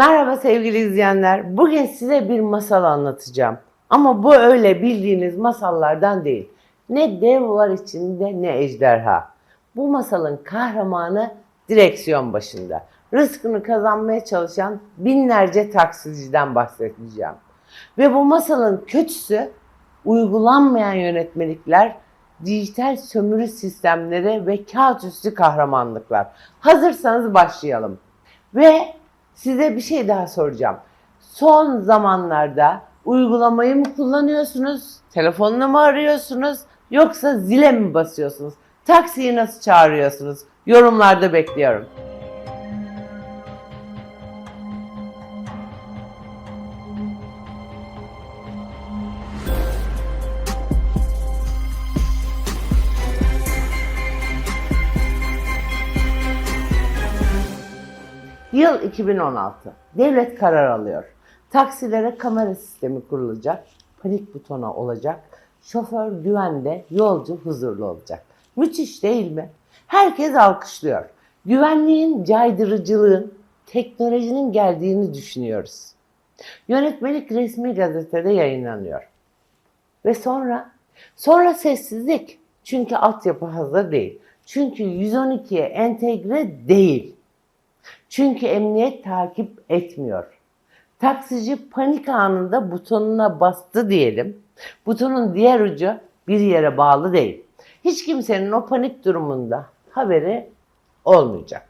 Merhaba sevgili izleyenler. Bugün size bir masal anlatacağım. Ama bu öyle bildiğiniz masallardan değil. Ne dev var içinde ne ejderha. Bu masalın kahramanı direksiyon başında. Rızkını kazanmaya çalışan binlerce taksiciden bahsedeceğim. Ve bu masalın kötüsü uygulanmayan yönetmelikler, dijital sömürü sistemleri ve kağıt üstü kahramanlıklar. Hazırsanız başlayalım. Ve size bir şey daha soracağım. Son zamanlarda uygulamayı mı kullanıyorsunuz? Telefonla mı arıyorsunuz? Yoksa zile mi basıyorsunuz? Taksiyi nasıl çağırıyorsunuz? Yorumlarda bekliyorum. Yıl 2016. Devlet karar alıyor. Taksilere kamera sistemi kurulacak. Panik butona olacak. Şoför güvende, yolcu huzurlu olacak. Müthiş değil mi? Herkes alkışlıyor. Güvenliğin, caydırıcılığın, teknolojinin geldiğini düşünüyoruz. Yönetmelik resmi gazetede yayınlanıyor. Ve sonra? Sonra sessizlik. Çünkü altyapı hazır değil. Çünkü 112'ye entegre değil. Çünkü emniyet takip etmiyor. Taksici panik anında butonuna bastı diyelim. Butonun diğer ucu bir yere bağlı değil. Hiç kimsenin o panik durumunda haberi olmayacak.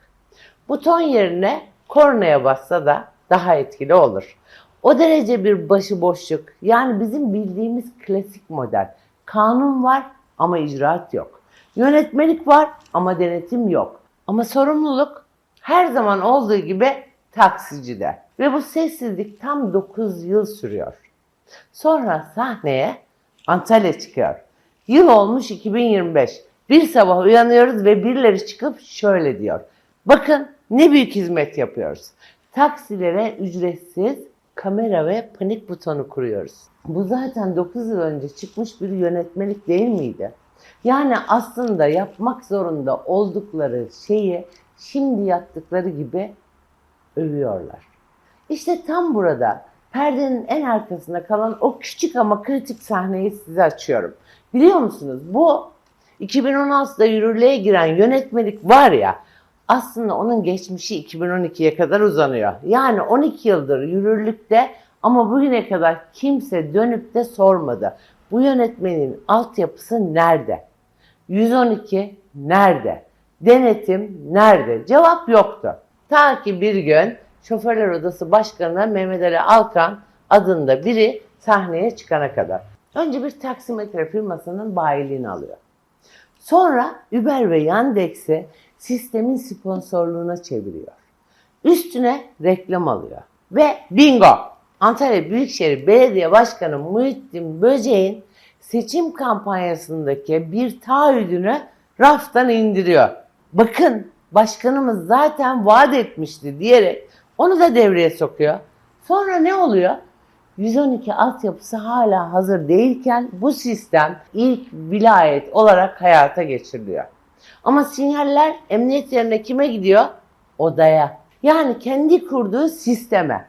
Buton yerine kornaya bassa da daha etkili olur. O derece bir başıboşluk yani bizim bildiğimiz klasik model. Kanun var ama icraat yok. Yönetmelik var ama denetim yok. Ama sorumluluk her zaman olduğu gibi taksicide. Ve bu sessizlik tam 9 yıl sürüyor. Sonra sahneye Antalya çıkıyor. Yıl olmuş 2025. Bir sabah uyanıyoruz ve birileri çıkıp şöyle diyor. Bakın ne büyük hizmet yapıyoruz. Taksilere ücretsiz kamera ve panik butonu kuruyoruz. Bu zaten 9 yıl önce çıkmış bir yönetmelik değil miydi? Yani aslında yapmak zorunda oldukları şeyi şimdi yaptıkları gibi övüyorlar. İşte tam burada perdenin en arkasında kalan o küçük ama kritik sahneyi size açıyorum. Biliyor musunuz bu 2016'da yürürlüğe giren yönetmelik var ya aslında onun geçmişi 2012'ye kadar uzanıyor. Yani 12 yıldır yürürlükte ama bugüne kadar kimse dönüp de sormadı. Bu yönetmenin altyapısı nerede? 112 nerede? Denetim nerede? Cevap yoktu. Ta ki bir gün Şoförler Odası Başkanı Mehmet Ali Alkan adında biri sahneye çıkana kadar. Önce bir taksimetre firmasının bayiliğini alıyor. Sonra Uber ve Yandex'i sistemin sponsorluğuna çeviriyor. Üstüne reklam alıyor. Ve bingo! Antalya Büyükşehir Belediye Başkanı Muhittin Böceğin seçim kampanyasındaki bir taahhüdünü raftan indiriyor. Bakın başkanımız zaten vaat etmişti diyerek onu da devreye sokuyor. Sonra ne oluyor? 112 altyapısı hala hazır değilken bu sistem ilk vilayet olarak hayata geçiriliyor. Ama sinyaller emniyet yerine kime gidiyor? Odaya. Yani kendi kurduğu sisteme.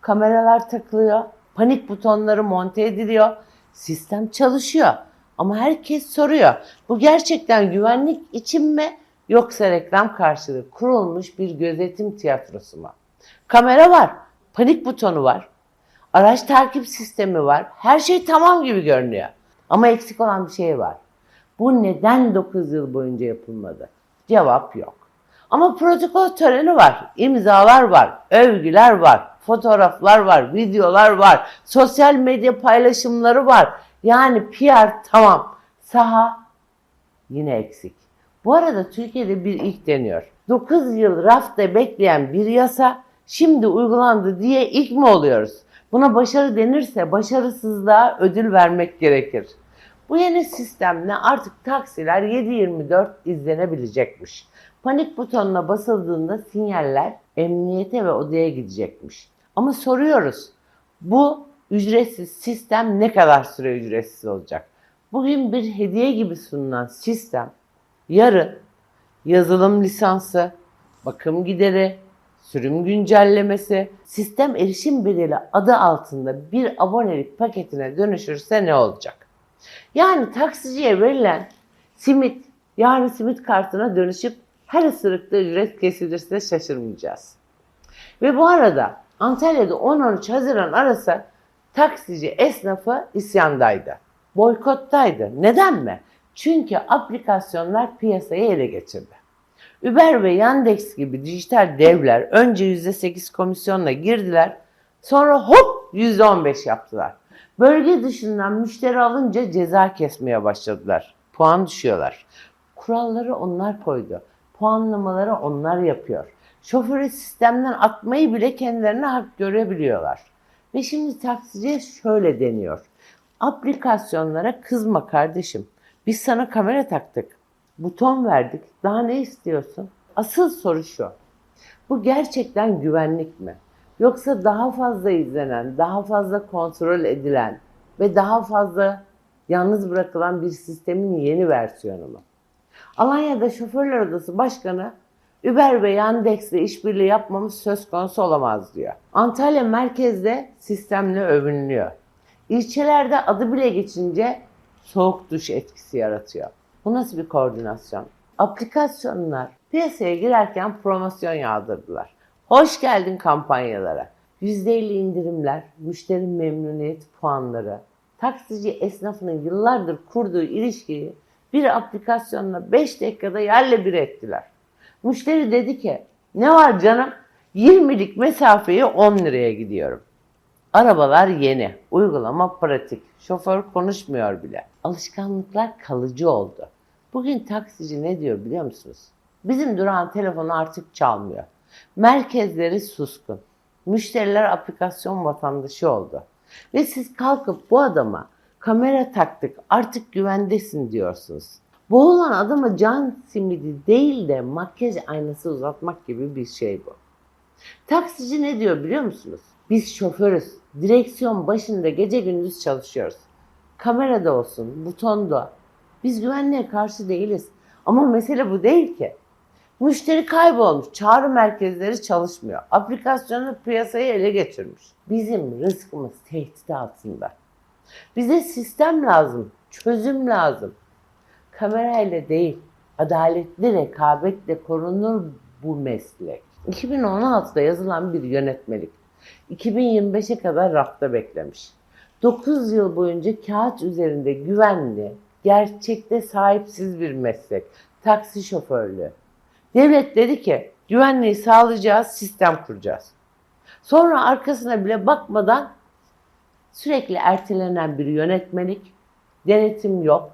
Kameralar takılıyor, panik butonları monte ediliyor, sistem çalışıyor. Ama herkes soruyor. Bu gerçekten güvenlik için mi yoksa reklam karşılığı kurulmuş bir gözetim tiyatrosu mu? Kamera var, panik butonu var, araç takip sistemi var. Her şey tamam gibi görünüyor. Ama eksik olan bir şey var. Bu neden 9 yıl boyunca yapılmadı? Cevap yok. Ama protokol töreni var, imzalar var, övgüler var, fotoğraflar var, videolar var, sosyal medya paylaşımları var. Yani PR tamam, saha yine eksik. Bu arada Türkiye'de bir ilk deniyor. 9 yıl rafta bekleyen bir yasa şimdi uygulandı diye ilk mi oluyoruz? Buna başarı denirse başarısızlığa ödül vermek gerekir. Bu yeni sistemle artık taksiler 7-24 izlenebilecekmiş. Panik butonuna basıldığında sinyaller emniyete ve odaya gidecekmiş. Ama soruyoruz bu ücretsiz sistem ne kadar süre ücretsiz olacak? Bugün bir hediye gibi sunulan sistem yarın yazılım lisansı, bakım gideri, sürüm güncellemesi, sistem erişim bedeli adı altında bir abonelik paketine dönüşürse ne olacak? Yani taksiciye verilen simit, yarın simit kartına dönüşüp her ısırıkta ücret kesilirse şaşırmayacağız. Ve bu arada Antalya'da 10-13 Haziran arası taksici esnafı isyandaydı. Boykottaydı. Neden mi? Çünkü aplikasyonlar piyasayı ele geçirdi. Uber ve Yandex gibi dijital devler önce %8 komisyonla girdiler. Sonra hop %15 yaptılar. Bölge dışından müşteri alınca ceza kesmeye başladılar. Puan düşüyorlar. Kuralları onlar koydu. Puanlamaları onlar yapıyor. Şoförü sistemden atmayı bile kendilerine hak görebiliyorlar. Ve şimdi taksiciye şöyle deniyor. Aplikasyonlara kızma kardeşim. Biz sana kamera taktık. Buton verdik. Daha ne istiyorsun? Asıl soru şu. Bu gerçekten güvenlik mi? Yoksa daha fazla izlenen, daha fazla kontrol edilen ve daha fazla yalnız bırakılan bir sistemin yeni versiyonu mu? Alanya'da Şoförler Odası Başkanı Uber ve Yandex'le işbirliği yapmamız söz konusu olamaz diyor. Antalya merkezde sistemle övünülüyor. İlçelerde adı bile geçince soğuk duş etkisi yaratıyor. Bu nasıl bir koordinasyon? Aplikasyonlar piyasaya girerken promosyon yağdırdılar. Hoş geldin kampanyalara. %50 indirimler, müşteri memnuniyet puanları, taksici esnafının yıllardır kurduğu ilişkiyi bir aplikasyonla 5 dakikada yerle bir ettiler. Müşteri dedi ki ne var canım 20'lik mesafeyi 10 liraya gidiyorum. Arabalar yeni, uygulama pratik, şoför konuşmuyor bile. Alışkanlıklar kalıcı oldu. Bugün taksici ne diyor biliyor musunuz? Bizim durağın telefonu artık çalmıyor. Merkezleri suskun. Müşteriler aplikasyon vatandaşı oldu. Ve siz kalkıp bu adama kamera taktık artık güvendesin diyorsunuz. Boğulan adama can simidi değil de makyaj aynası uzatmak gibi bir şey bu. Taksici ne diyor biliyor musunuz? Biz şoförüz. Direksiyon başında gece gündüz çalışıyoruz. Kamerada olsun, butonda. Biz güvenliğe karşı değiliz. Ama mesele bu değil ki. Müşteri kaybolmuş. Çağrı merkezleri çalışmıyor. Aplikasyonu piyasayı ele geçirmiş. Bizim rızkımız tehdit altında. Bize sistem lazım, çözüm lazım. Kamerayla değil, adaletli rekabetle korunur bu meslek. 2016'da yazılan bir yönetmelik. 2025'e kadar rafta beklemiş. 9 yıl boyunca kağıt üzerinde güvenli, gerçekte sahipsiz bir meslek. Taksi şoförlüğü. Devlet dedi ki güvenliği sağlayacağız, sistem kuracağız. Sonra arkasına bile bakmadan sürekli ertelenen bir yönetmelik, denetim yok,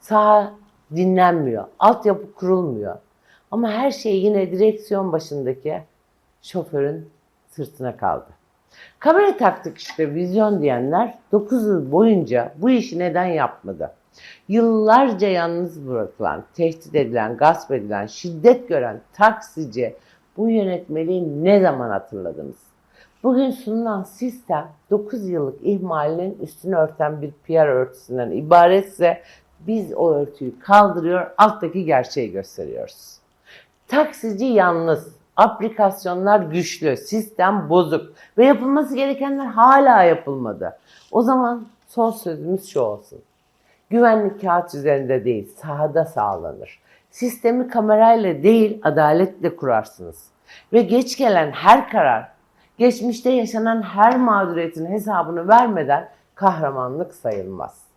saha dinlenmiyor, altyapı kurulmuyor. Ama her şey yine direksiyon başındaki şoförün sırtına kaldı. Kamera taktık işte vizyon diyenler 9 yıl boyunca bu işi neden yapmadı? Yıllarca yalnız bırakılan, tehdit edilen, gasp edilen, şiddet gören taksici bu yönetmeliği ne zaman hatırladınız? Bugün sunulan sistem 9 yıllık ihmalinin üstünü örten bir PR örtüsünden ibaretse biz o örtüyü kaldırıyor, alttaki gerçeği gösteriyoruz. Taksici yalnız, aplikasyonlar güçlü, sistem bozuk ve yapılması gerekenler hala yapılmadı. O zaman son sözümüz şu olsun. Güvenlik kağıt üzerinde değil, sahada sağlanır. Sistemi kamerayla değil, adaletle kurarsınız. Ve geç gelen her karar, geçmişte yaşanan her mağduriyetin hesabını vermeden kahramanlık sayılmaz.